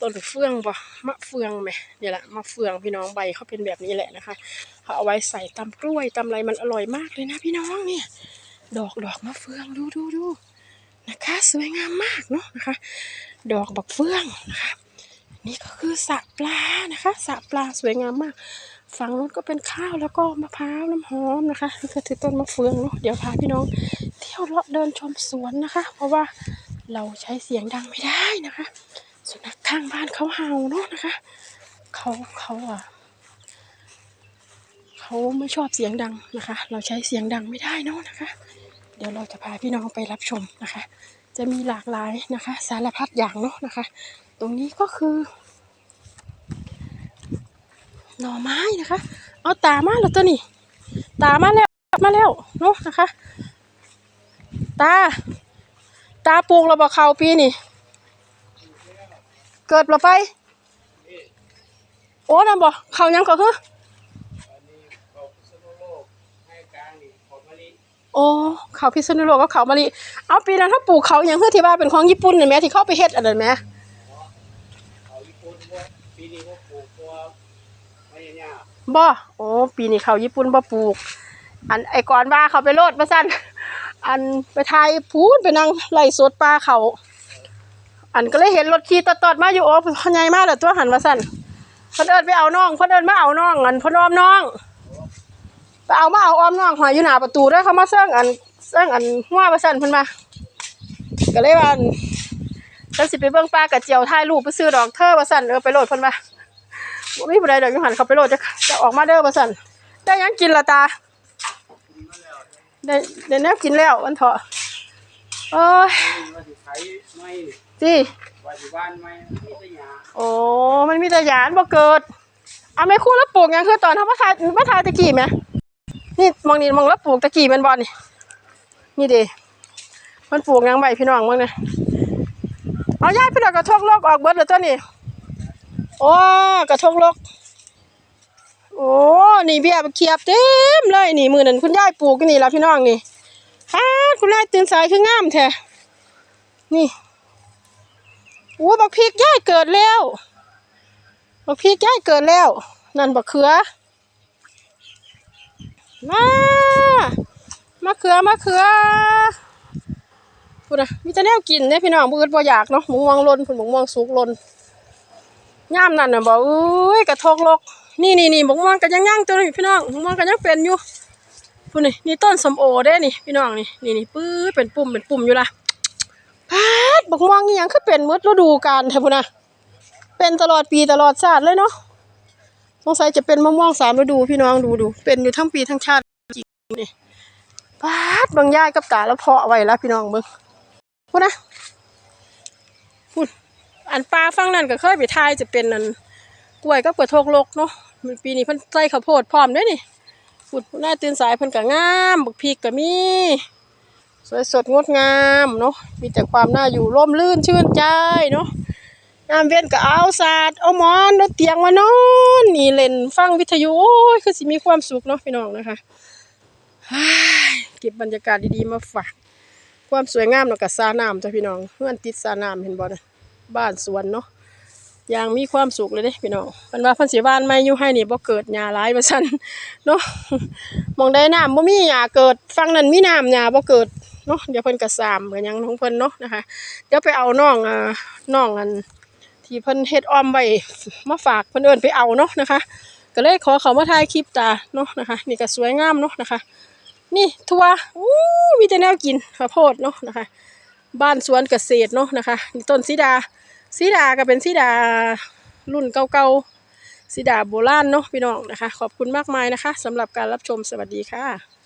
ต้นเฟืองบ่มะเฟืองไหมเนี่ยแหละมะเฟืองพี่น้องใบเขาเป็นแบบนี้แหละนะคะเขาเอาไว้ใส่ตำกล้วยตำอะไรมันอร่อยมากเลยนะพี่น้องเนี่ย ดอกดอกมะเฟืองดูดูดูนะคะสวยงามมากเนาะนะคะ ดอกบักเฟืองนะคะนี่ก็คือสระปลานะคะสระปลาสวยงามมากฝั่งนู้นก็เป็นข้าวแล้วก็มะพร้าวน้ำหอมนะคะนี่ก็ถือต้นมะเฟืองเนาะเดี๋ยวพาพี่น้อง เที่ยวเลาะเดินชมสวนนะคะ เพราะว่าเราใช้เสียงดังไม่ได้นะคะ ข้างบ้านเขาเห่าเนาะนะคะ เขาเขาอะเขาไม่ชอบเสียงดังนะคะ เราใช้เสียงดังไม่ได้เนาะนะคะ เดี๋ยวเราจะพาพี่น้องไปรับชมนะคะ จะมีหลากหลายนะคะ สารพัดอย่างเนาะนะคะ ตรงนี้ก็คือ หน่อไม้นะคะ เอาตามาแล้วตัวนี้ตามาแล้วมาแล้วเนาะนะคะ ตา ตาปลูกเราบอกเขาปีนี่ เกิดเราไป โอ้นั่นบอกเขายังก็คือโอ้เขาพิษณุโลกกับเขามะลิเอาปีนั้นถ้าปลูกเขาอยังคือที่ว่าเป็นของญี่ปุ่นเห็นไหมที่เข้าไปเฮ็ดอันนั้นไหมปีนี้พวกปลูกไม่เงียบ่โอ้ปีนี้เขาญี่ปุ่นบ่ปลูก อันไอ้ก่อนว่าเขาไปโลดมาสั่นอันไปไทยพูดไปนั่งไล่สดปลาเขา อันก็เลยเห็นรถขี่ตอดๆมาอยู่โอ้พ่อใหญ่มากเลยตัวหันมาสั่นเพิ่นเอิ้นไปเอาน้องเพิ่นเอิ้นมาเอาน้องอันพิ่นอ้อมน้องไปเอามาเอาอ้อมน้องหอยอยู่หน้าประตูเด้เขามาเซิ่งอันเซิ่งอันหัวมาสั่นเพิ่นมาก็เลยว่าอันจังสิไปเบิ่งปลากระเจียวถ่ายรูปไปซื้อดอกเธอว่าสั่นเออไปโหลดเพิ่นมาบ่มีผู้ใดดอกอยู่หันเขาไปโหลดจะจะออกมาเด้อว่าสั่นได้ยังกินละตาได้ได้แนวกินแล้ววันเถาะ เอ้ยว่าสิไถไม่จีว่าสิบ้านไม่มีแต่หญ้าโอ้ มันมีแต่หยานบ่เกิด เอาไม่คู่แล้วปลูกหยังคือตอนทำมาทายมาทายตะกี้ไหมนี่มองนี่มองแล้วปลูกตะกี้แมันบอลนี่นี่เดิมันปลูกหยังใบพี่น้องมึงเนี่ยเอาย้ายพี่น้องกระทกโลกออกเบิดเลยตัวนี้โอ้กระทกโลกโอ้นี่เบี้ยเขียบเต็มเลยนี่มือนั่นคุณยายปลูกอยู่นี่และพี่น้องนี่ ฮ่าคุณยายตื่นสายคืองามแท้นี่โอ้บักพริกย่ายเกิดแล้วบักพริกย่ายเกิดแล้ว นั่นบักเขือมามาเขือมาเขือพูดนะมีแต่แนวกินเนี่ยพี่น้องบืดบ่อยากเนาะหมูม่วงลนผุนหมูม่วงสุกลนย่ามนั่นน่ะบอกเอ้ยกระทกลกนี่นี่นี่หมูม่วงก็ยังย่างตัวนี้พี่น้องหมูม่วงก็ยังเป็นอยู่ พูดนี่นี่ต้นสมโอเด้นี่พี่น้องนี่นี่นี่ปื้ดเป็นปุ่มเป็นปุ่มอยู่ละพาดบักม่วงนี่ยังคือเป็นมืดฤดูกาลแท้พุ่นะเป็นตลอดปีตลอดชาติเลยเนาะสงสัยจะเป็นมะม่วงสามฤดูพี่น้องดูดูเป็นอยู่ทั้งปีทั้งชาติจริงนี่พาดบางย่ายกับตาแล้วเพาะไว้แล้วพี่น้องเบิ่งพุ่นะพุ่นอันปลาฟังนั่นก็เคยไปทายจะเป็นอันกล้วยกับกระทกลกเนาะปีนี้เพิ่นใส่ข้าวโพดพร้อมด้อนี่ พุ่นหน้าตื่นสายเพิ่นก็งามบักพริกก็มี สวยสดงดงามเนาะมีแต่ความน่าอยู่ร่มรื่นชื่นใจเนาะยามเว้นก็เอาศาสตร์เอาหมอนเอาเตียงมานอนนี่เล่นฟังวิทยุโอ้ยคือสิมีความสุขเนาะพี่น้องนะคะเก็บบรรยากาศดีๆมาฝากความสวยงามเนาะกับสาน้ำจ้ะพี่น้องเพื่อนติดสาน้ำเห็นบ่นะบ้านสวนเนาะ อย่างมีความสุขเลยเด้พี่น้องเพิ่นว่าพิ่นสิบ้านใหม่อยู่ให้นี่บ่เกิดหญ้าหลายว่าซั่นเนาะมองได้น้ำบ่มีหญ้าเกิดฟังนั้นมีน้ำหญ้าบ่เกิดเนาะเดี๋ยวเพิ่นก็สามกันยังของเพิ่นเนาะนะคะเดี๋ยวไปเอาน้องอ่าน้องอันที่เพิ่นเฮ็ดอ้อมไว้มาฝากเพิ่นเอิ้นไปเอาเนาะนะคะ ก็เลยขอเขามาถ่ายคลิปตาเนาะนะคะ นี่ก็สวยงามเนาะนะคะ นี่ทัวอู้มีแต่แนวกินข้าวโพดเนาะนะคะ บ้านสวนเกษตรเนาะนะคะต้นสีดา สีดาก็เป็นสีดารุ่นเก่าๆสีดาโบราณเนาะพี่น้องนะคะ ขอบคุณมากมายนะคะสำหรับการรับชมสวัสดีค่ะ